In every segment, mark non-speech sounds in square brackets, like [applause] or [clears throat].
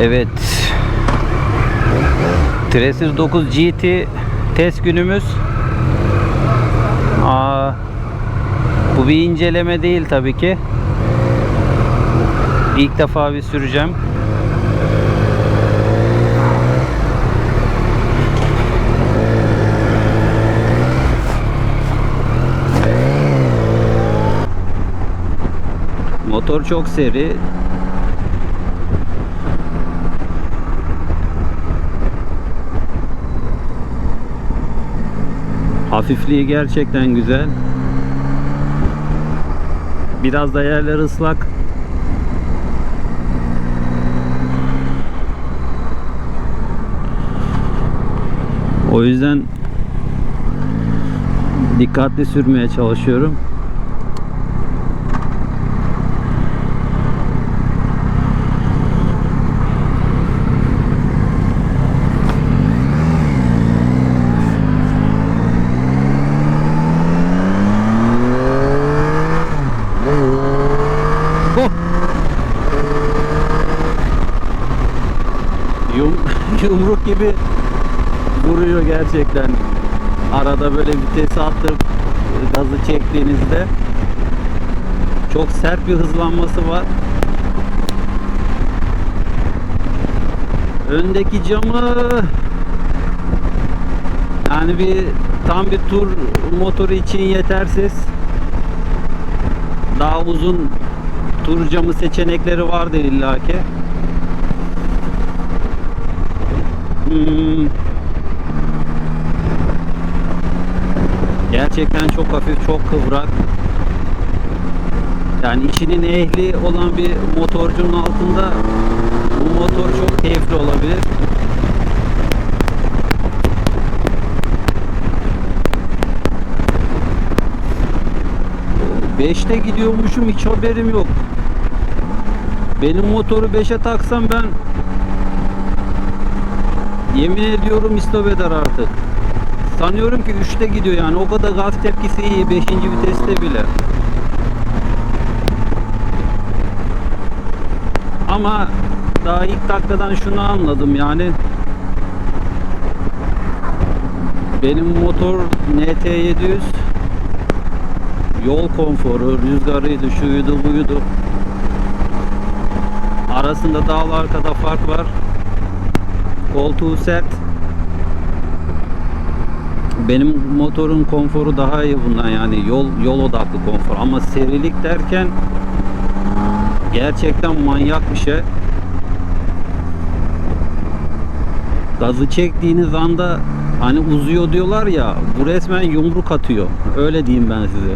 Evet. Tracer 9 GT test günümüz. Aa, bu bir inceleme değil tabii ki. İlk defa bir süreceğim. Motor çok seri. Hafifliği gerçekten güzel. Biraz da yerler ıslak. O yüzden dikkatli sürmeye çalışıyorum. Oh! Yum, yumruk gibi vuruyor gerçekten. Arada böyle vitesi attırıp gazı çektiğinizde çok sert bir hızlanması var. Öndeki camı yani bir tam bir tur motoru için yetersiz. Daha uzun tur camı seçenekleri vardır illaki. Hmm. Gerçekten çok hafif, çok kıvrak. Yani işinin ehli olan bir motorcunun altında bu motor çok keyifli olabilir. Beşte gidiyormuşum hiç haberim yok. Benim motoru 5'e taksam ben yemin ediyorum istop eder artık. Sanıyorum ki 3'te gidiyor yani o kadar gaz tepkisi iyi 5. viteste bile. Ama daha ilk dakikadan şunu anladım yani benim motor NT700 yol konforu, rüzgarıydı, şuydu, buydu. Arasında dağla arkada fark var. Koltuğu sert. Benim motorun konforu daha iyi bundan yani yol yol odaklı konfor ama serilik derken gerçekten manyak bir şey. Gazı çektiğiniz anda hani uzuyor diyorlar ya bu resmen yumruk atıyor. Öyle diyeyim ben size.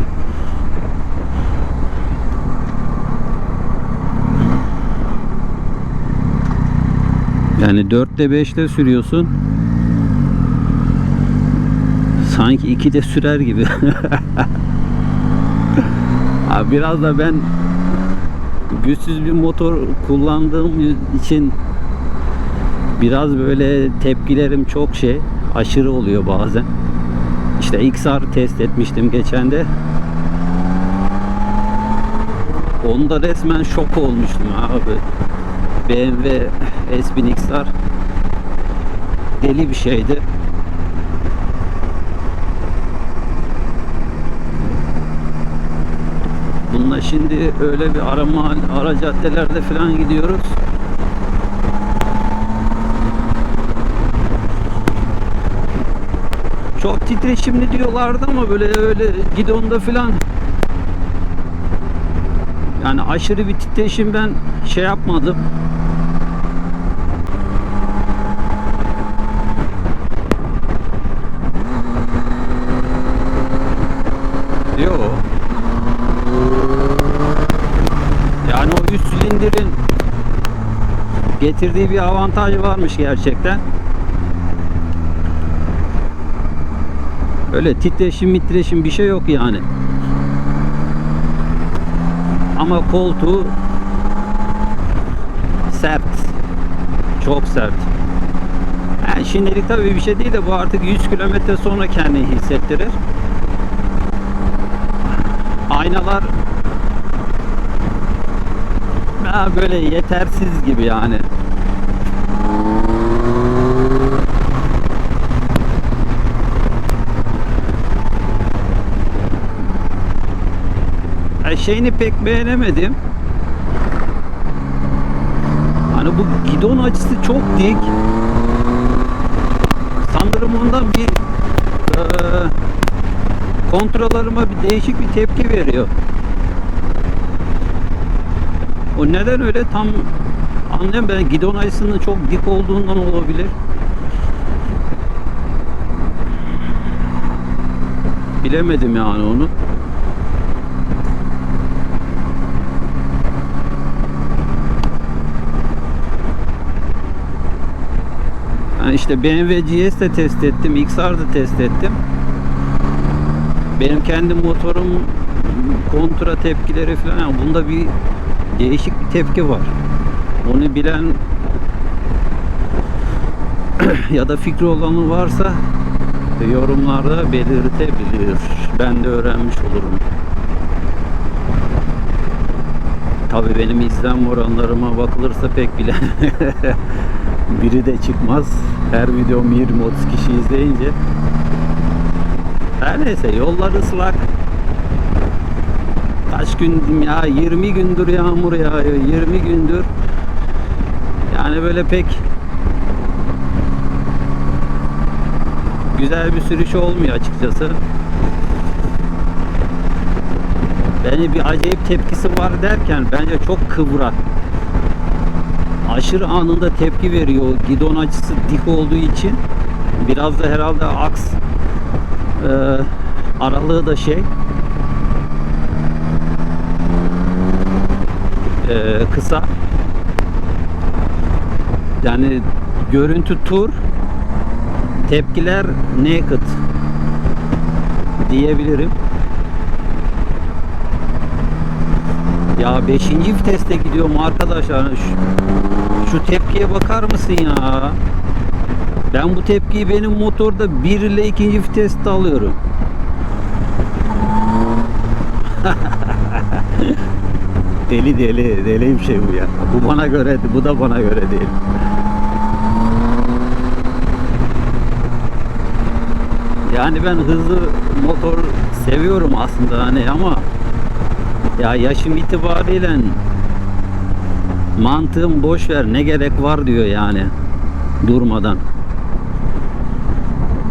Yani 4'te 5'te sürüyorsun. Sanki 2'de sürer gibi. [laughs] Abi biraz da ben güçsüz bir motor kullandığım için biraz böyle tepkilerim çok şey aşırı oluyor bazen. İşte XR test etmiştim geçen de. Onda resmen şok olmuştum abi. BMW S1000 XR deli bir şeydi. Şimdi öyle bir arama ara caddelerde falan gidiyoruz. Çok titreşimli diyorlardı ama böyle öyle gidonda falan yani aşırı bir titreşim ben şey yapmadım. Yo. Yani o üst silindirin getirdiği bir avantaj varmış gerçekten. Öyle titreşim mitreşim bir şey yok yani. Ama koltuğu sert. Çok sert. Yani şimdilik tabii bir şey değil de bu artık 100 kilometre sonra kendini hissettirir. Aynalar böyle yetersiz gibi yani. Şeyini pek beğenemedim. Hani bu gidon açısı çok dik. Sanırım ondan bir eee kontrolörüme bir değişik bir tepki veriyor. O neden öyle tam anlayamıyorum. Ben gidon açısının çok dik olduğundan olabilir. Bilemedim yani onu. Yani işte BMW GS de test ettim, XR da test ettim. Benim kendi motorum kontra tepkileri falan yani bunda bir değişik bir tepki var. Onu bilen [clears throat] ya da fikri olanı varsa yorumlarda belirtebilir. Ben de öğrenmiş olurum. Tabii benim izlenme oranlarıma bakılırsa pek bilen [laughs] biri de çıkmaz. Her videom 20-30 kişi izleyince. Her neyse yollar ıslak. Kaç gündüm ya 20 gündür yağmur yağıyor 20 gündür. Yani böyle pek güzel bir sürüş olmuyor açıkçası. Bence bir acayip tepkisi var derken bence çok kıvrak. Aşırı anında tepki veriyor. Gidon açısı dik olduğu için biraz da herhalde aks e, aralığı da şey e, kısa. Yani görüntü tur tepkiler naked diyebilirim. Ya 5. viteste gidiyorum arkadaşlar. Şu, şu tepkiye bakar mısın ya? Ben bu tepkiyi benim motorda 1 ile 2. viteste alıyorum. [laughs] deli deli deli bir şey bu ya. Bu bana göre bu da bana göre değil. Yani ben hızlı motor seviyorum aslında hani ama ya yaşım itibariyle mantığım boş ver ne gerek var diyor yani durmadan.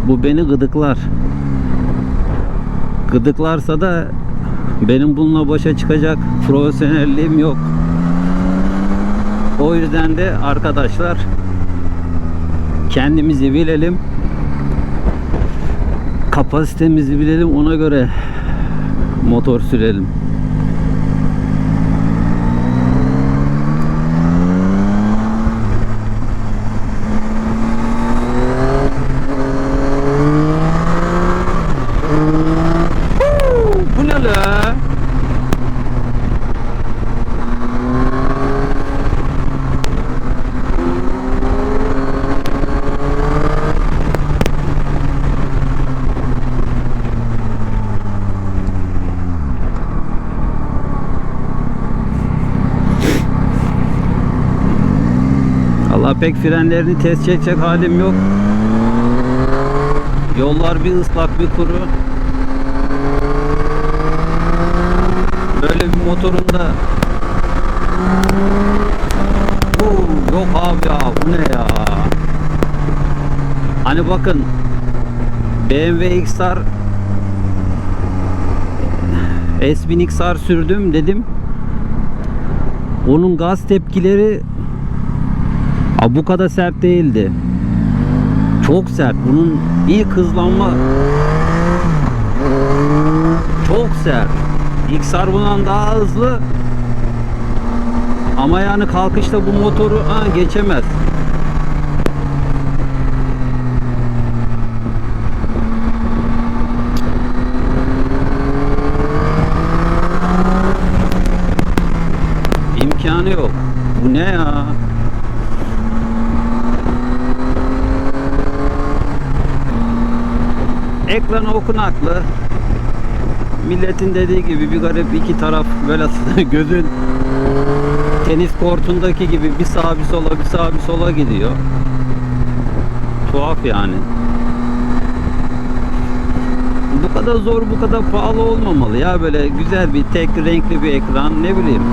Bu beni gıdıklar. Gıdıklarsa da benim bununla başa çıkacak profesyonelliğim yok. O yüzden de arkadaşlar kendimizi bilelim. Kapasitemizi bilelim ona göre motor sürelim. Bu ne la? Allah pek frenlerini test çekecek halim yok. Yollar bir ıslak bir kuru. Böyle bir motorun da Oo, yok abi ya bu ne ya Hani bakın BMW XR S1000 XR sürdüm dedim onun gaz tepkileri Bu kadar sert değildi çok sert bunun ilk hızlanma çok sert XR bundan daha hızlı ama yani kalkışta bu motoru ha, geçemez. İmkanı yok. Bu ne ya? Ekranı okunaklı. Milletin dediği gibi bir garip iki taraf böyle [laughs] gözün tenis kortundaki gibi bir sağa bir sola bir sağa bir sola gidiyor. Tuhaf yani. bu kadar zor, bu kadar pahalı olmamalı ya. Böyle güzel bir tek renkli bir ekran ne bileyim.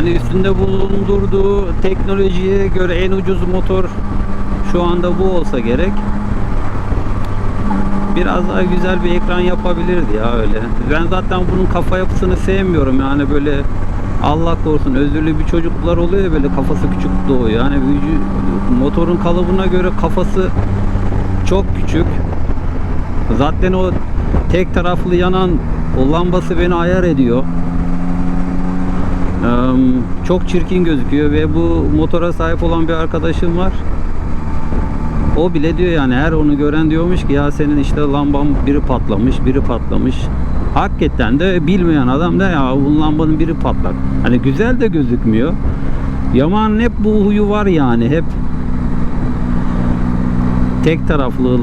Yani üstünde bulundurduğu teknolojiye göre en ucuz motor şu anda bu olsa gerek. Biraz daha güzel bir ekran yapabilirdi ya öyle. Ben zaten bunun kafa yapısını sevmiyorum yani böyle Allah korusun özürlü bir çocuklar oluyor ya böyle kafası küçük doğuyor. Yani motorun kalıbına göre kafası çok küçük. Zaten o tek taraflı yanan o lambası beni ayar ediyor. Çok çirkin gözüküyor ve bu motora sahip olan bir arkadaşım var. O bile diyor yani her onu gören diyormuş ki ya senin işte lamban biri patlamış, biri patlamış. Hakikaten de bilmeyen adam da ya bu lambanın biri patlak. Hani güzel de gözükmüyor. Yaman'ın hep bu huyu var yani hep tek taraflı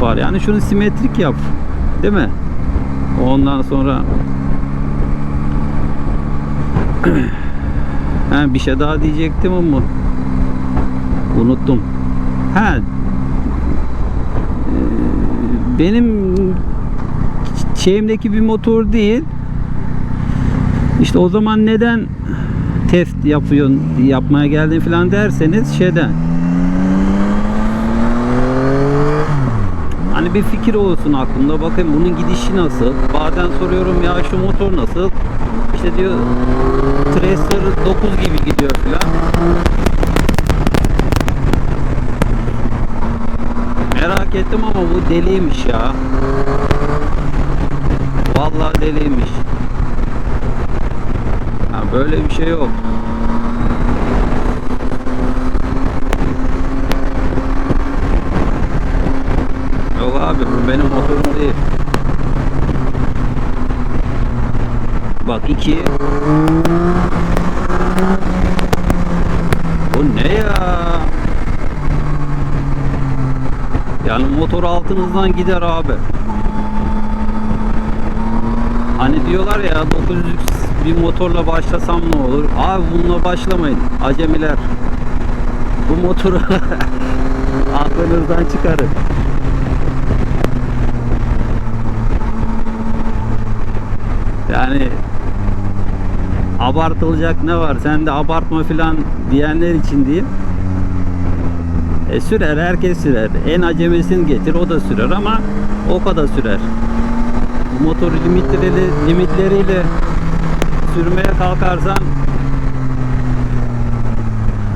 far. Yani şunu simetrik yap. Değil mi? Ondan sonra [clears throat] ha, bir şey daha diyecektim ama unuttum. Ha e, benim şeyimdeki bir motor değil. İşte o zaman neden test yapıyorsun, yapmaya geldin falan derseniz şeyden. Hani bir fikir olsun aklımda. Bakın bunun gidişi nasıl? Bazen soruyorum ya şu motor nasıl? İşte diyor Tracer 9 gibi gidiyor falan. Merak ettim ama bu deliymiş ya. Vallahi deliymiş. Ha, böyle bir şey yok. Yok abi bu benim motorum değil. Bak iki. Bu ne ya? Yani motor altınızdan gider abi. Hani diyorlar ya 900 bir motorla başlasam ne olur? Abi bununla başlamayın. Acemiler. Bu motoru [laughs] aklınızdan çıkarın. Yani abartılacak ne var? Sen de abartma filan diyenler için diyeyim. E sürer herkes sürer. En acemesini getir o da sürer ama o kadar sürer. Bu motoru limitleri, limitleriyle sürmeye kalkarsan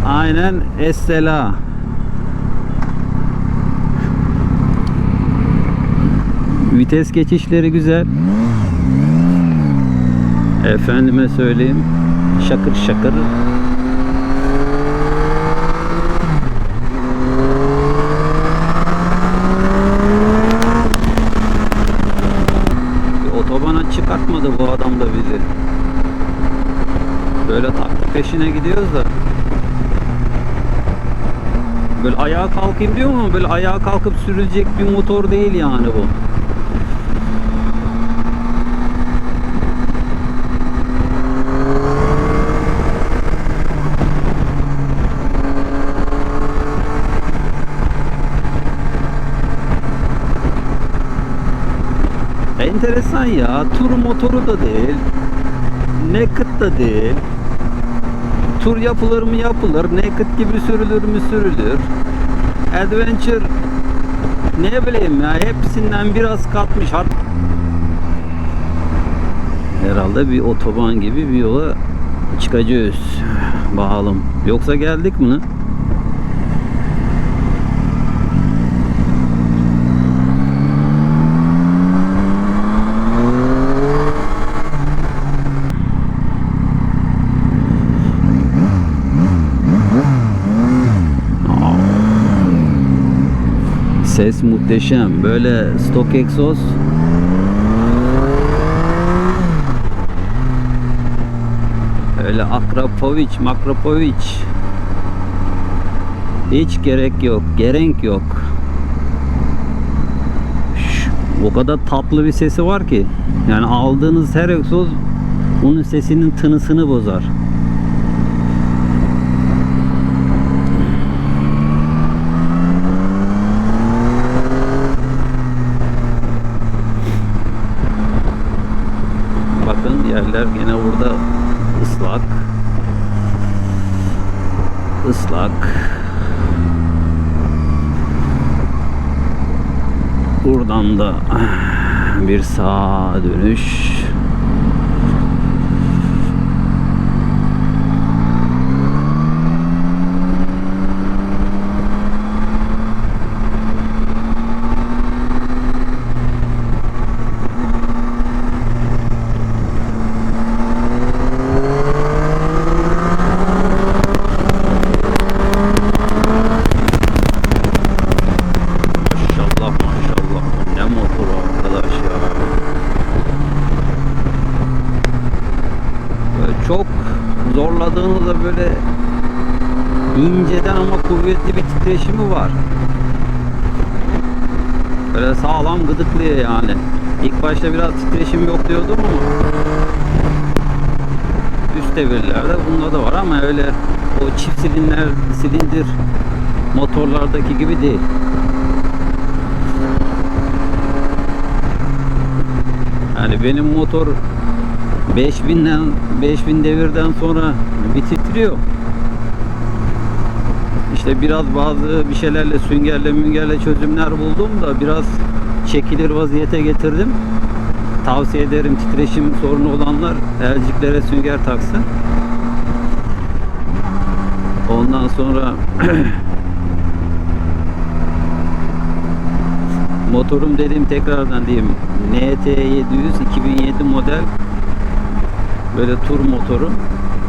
aynen Estela. Vites geçişleri güzel. Efendime söyleyeyim. Şakır şakır. Otobana çıkartmadı bu adam da bizi. Böyle taktı peşine gidiyoruz da. Böyle ayağa kalkayım diyor ama böyle ayağa kalkıp sürülecek bir motor değil yani bu. Enteresan ya. Tur motoru da değil. Naked da değil. Tur yapılır mı yapılır. Naked gibi sürülür mü sürülür. Adventure ne bileyim ya hepsinden biraz katmış. Herhalde bir otoban gibi bir yola çıkacağız. Bakalım. Yoksa geldik mi? Ses muhteşem. Böyle stok egzoz. Öyle Akrapovic, Makrapovic. Hiç gerek yok. Gerek yok. O kadar tatlı bir sesi var ki. Yani aldığınız her egzoz onun sesinin tınısını bozar. yerler gene burada ıslak. Islak. Buradan da bir sağa dönüş. Maşallah maşallah. Ne motor arkadaş ya. Böyle çok zorladığınızda böyle inceden ama kuvvetli bir titreşimi var. Böyle sağlam gıdıklıyor yani. İlk başta biraz titreşim yok diyordum ama üst devirlerde bunda da var ama öyle o çift silinler silindir motorlardaki gibi değil. Yani benim motor 5000'den 5000 devirden sonra bir titriyor. İşte biraz bazı bir şeylerle süngerle müngerle çözümler buldum da biraz çekilir vaziyete getirdim. Tavsiye ederim titreşim sorunu olanlar elciklere sünger taksın. Ondan sonra [clears throat] motorum dediğim tekrardan diyeyim NT 700 2007 model böyle tur motoru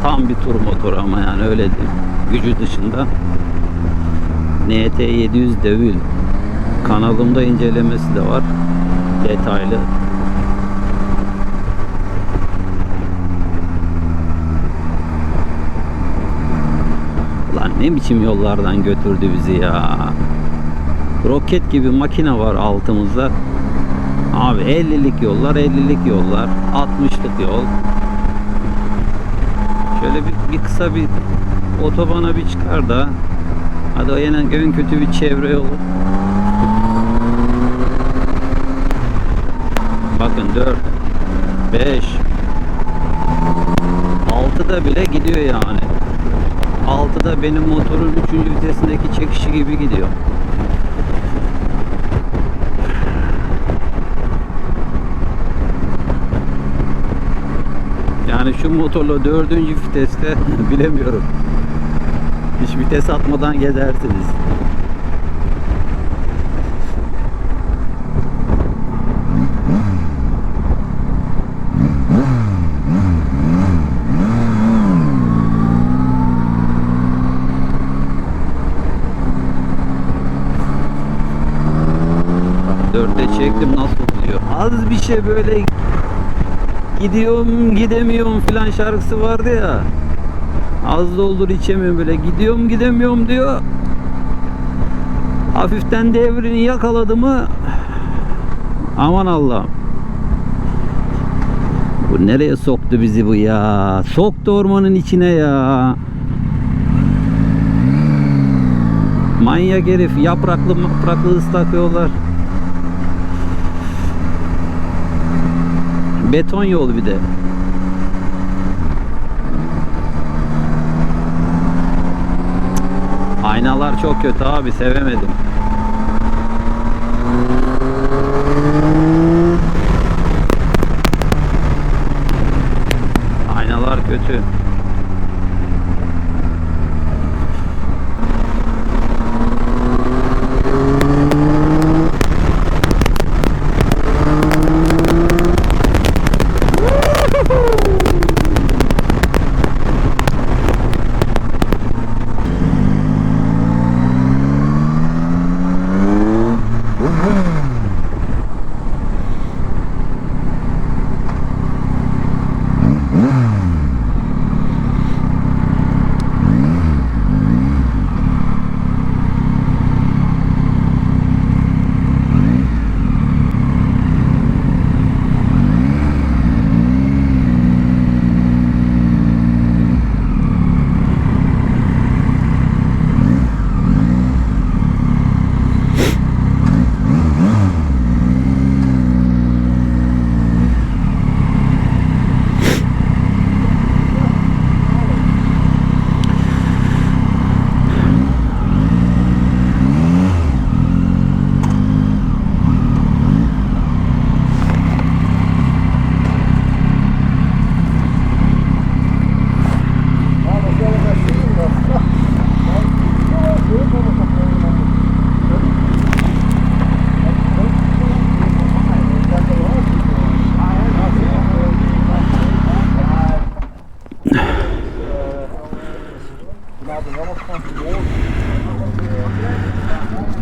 tam bir tur motoru ama yani öyle diyeyim gücü dışında NT 700 Devil kanalımda incelemesi de var detaylı Lan ne biçim yollardan götürdü bizi ya. Roket gibi makine var altımızda. Abi 50'lik yollar, 50'lik yollar, 60'lık yol. Şöyle bir, bir kısa bir otobana bir çıkar da hadi o yine en kötü bir çevre yolu. Bakın 4 5 6'da bile gidiyor yani. 6'da benim motorun 3. vitesindeki çekişi gibi gidiyor. Yani şu motorla 4. viteste [laughs] bilemiyorum. Hiç vites atmadan gidersiniz. Dörtte çektim nasıl gidiyor? Az bir şey böyle gidiyorum gidemiyorum filan şarkısı vardı ya. Az doldur içemiyorum böyle gidiyorum gidemiyorum diyor. Hafiften devrini yakaladı mı aman Allah'ım. Bu nereye soktu bizi bu ya? Soktu ormanın içine ya. Manyak herif yapraklı yapraklı ıslak yollar. Beton yol bir de. Aynalar çok kötü abi sevemedim. Aynalar kötü.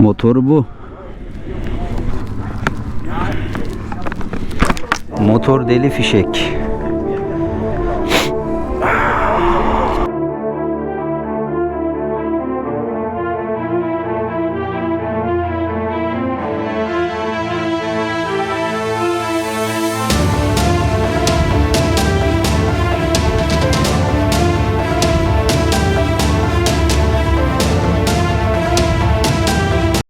Motoru bu. Motor deli fişek.